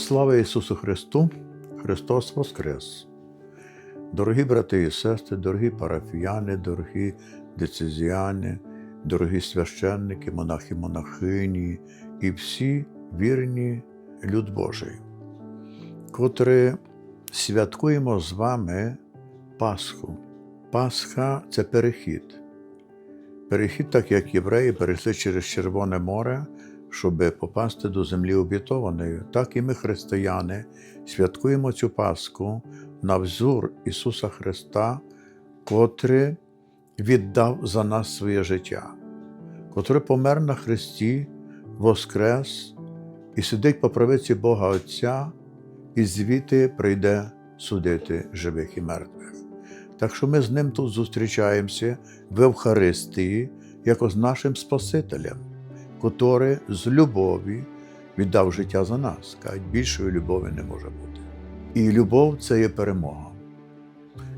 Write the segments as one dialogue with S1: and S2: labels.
S1: Слава Ісусу Христу! Христос Воскрес! Дорогі брати і сестри, дорогі парафіяни, дорогі децизіани, дорогі священники, монахи, монахині і всі вірні люд Божий, котрі святкуємо з вами Пасху. Пасха це перехід. Перехід, так як євреї перейшли через Червоне море, щоб попасти до землі обітованої, так і ми, християни, святкуємо цю Пасху на взор Ісуса Христа, котрий віддав за нас своє життя, котрий помер на Христі, воскрес і сидить по правиці Бога Отця, і звідти прийде судити живих і мертвих. Так що ми з ним тут зустрічаємося в Евхаристії, як з нашим Спасителем, котрий з любові віддав життя за нас. Кажуть, більшої любові не може бути. І любов це є перемога.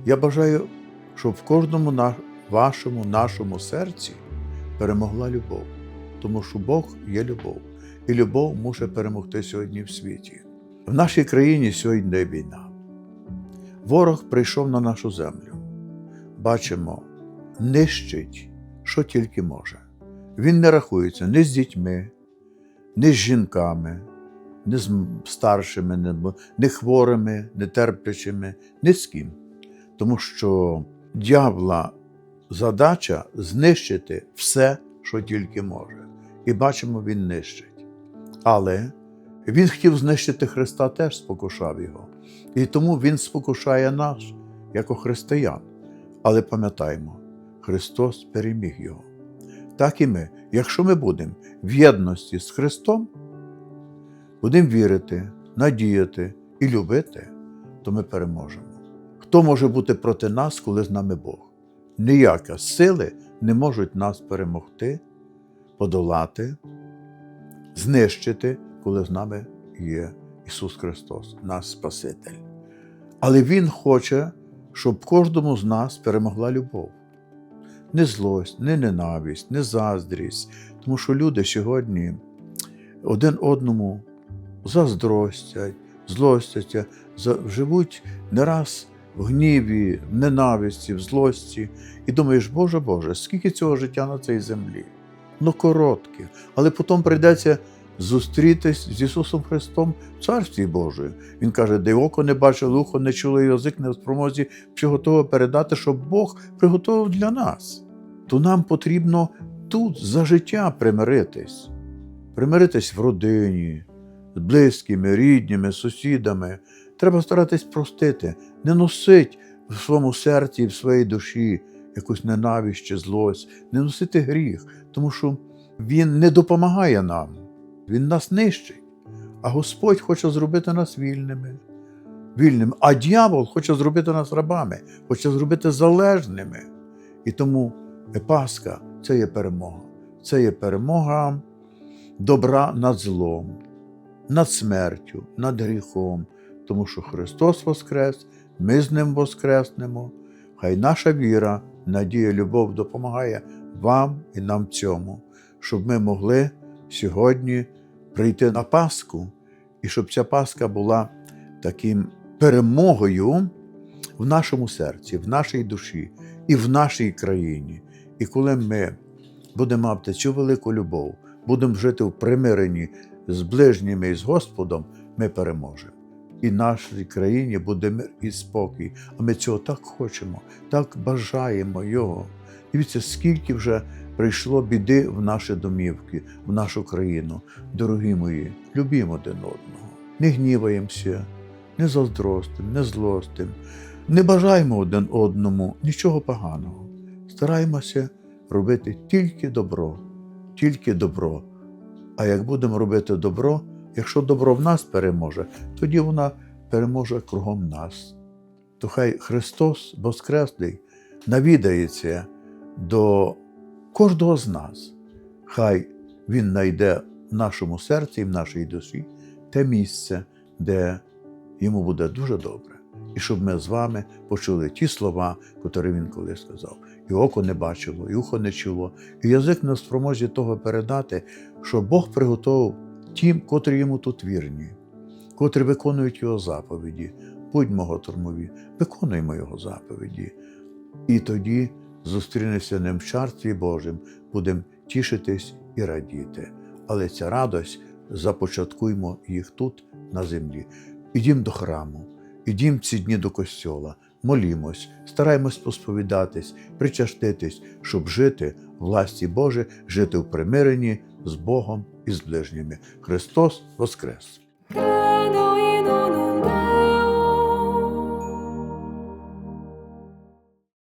S1: Я бажаю, щоб в кожному вашому, нашому серці перемогла любов, тому що Бог є любов, і любов може перемогти сьогодні в світі. В нашій країні сьогодні є війна. Ворог прийшов на нашу землю. Бачимо, нищить, що тільки може. Він не рахується ні з дітьми, ні з жінками, ні з старшими, ні, хворими, ні терплячими, ні з ким. Тому що дьявола задача знищити все, що тільки може. І бачимо, він нищить. Але він хотів знищити Христа, теж спокушав його. І тому Він спокушає нас, як християн. Але пам'ятаємо, Христос переміг його. Так і ми, якщо ми будемо в єдності з Христом, будемо вірити, надіяти і любити, то ми переможемо. Хто може бути проти нас, коли з нами Бог? Ніяка сили не можуть нас перемогти, подолати, знищити, коли з нами є Ісус Христос, наш Спаситель. Але Він хоче, щоб кожному з нас перемогла любов. Не злость, не ненависть, не заздрість. Тому що люди сьогодні один одному заздростять, злостяться, живуть не раз в гніві, в ненависті, в злості. І думаєш, Боже Боже, скільки цього життя на цій землі? Ну, коротке. Але потім прийдеться зустрітись з Ісусом Христом в Царстві Божою. Він каже, де око не бачило, ухо не чуло, язик не в спромозі що готове передати, щоб Бог приготував для нас. То нам потрібно тут за життя примиритись, примиритись в родині, з близькими, рідніми, сусідами. Треба старатись простити, не носить в своєму серці в своїй душі якусь ненависть чи злость, не носити гріх, тому що Він не допомагає нам, Він нас нищить. А Господь хоче зробити нас вільними. Вільними. А дьявол хоче зробити нас рабами, хоче зробити залежними. І тому Пасха це є перемога. Це є перемога добра над злом, над смертю, над гріхом, тому що Христос Воскрес, ми з Ним воскреснемо. Хай наша віра, надія, любов допомагає вам і нам цьому, щоб ми могли сьогодні прийти на Пасху, і щоб ця Пасха була таким перемогою в нашому серці, в нашій душі і в нашій країні. І коли ми будемо мати цю велику любов, будемо жити в примиренні з ближніми і з Господом, ми переможемо. І нашій країні буде мир і спокій. А ми цього так хочемо, так бажаємо його. Дивіться, скільки вже прийшло біди в наші домівки, в нашу країну. Дорогі мої, любімо один одного, не гніваємося, не заздростим, не злостим, не бажаємо один одному нічого поганого. Стараємося робити тільки добро, тільки добро. А як будемо робити добро, якщо добро в нас переможе, тоді вона переможе кругом нас. То хай Христос Воскреслий навідається до кожного з нас. Хай Він знайде в нашому серці і в нашій душі те місце, де йому буде дуже добре. І щоб ми з вами почули ті слова, котрі він колись сказав. І око не бачило, і ухо не чуло, і язик не спроможі того передати, що Бог приготував тим, котрі йому тут вірні. котрі виконують Його заповіді. Будьмо готормові, виконуємо Його заповіді. І тоді зустрінемося ним в Царстві Божим, будемо тішитись і радіти. Але ця радость започаткуємо їх тут, на землі. Ідім до храму, ідім ці дні до костьола, молімось, стараємось посповідатись, причаститись, щоб жити в власті Боже, жити в примиренні з Богом і з ближніми. Христос Воскрес!
S2: In uno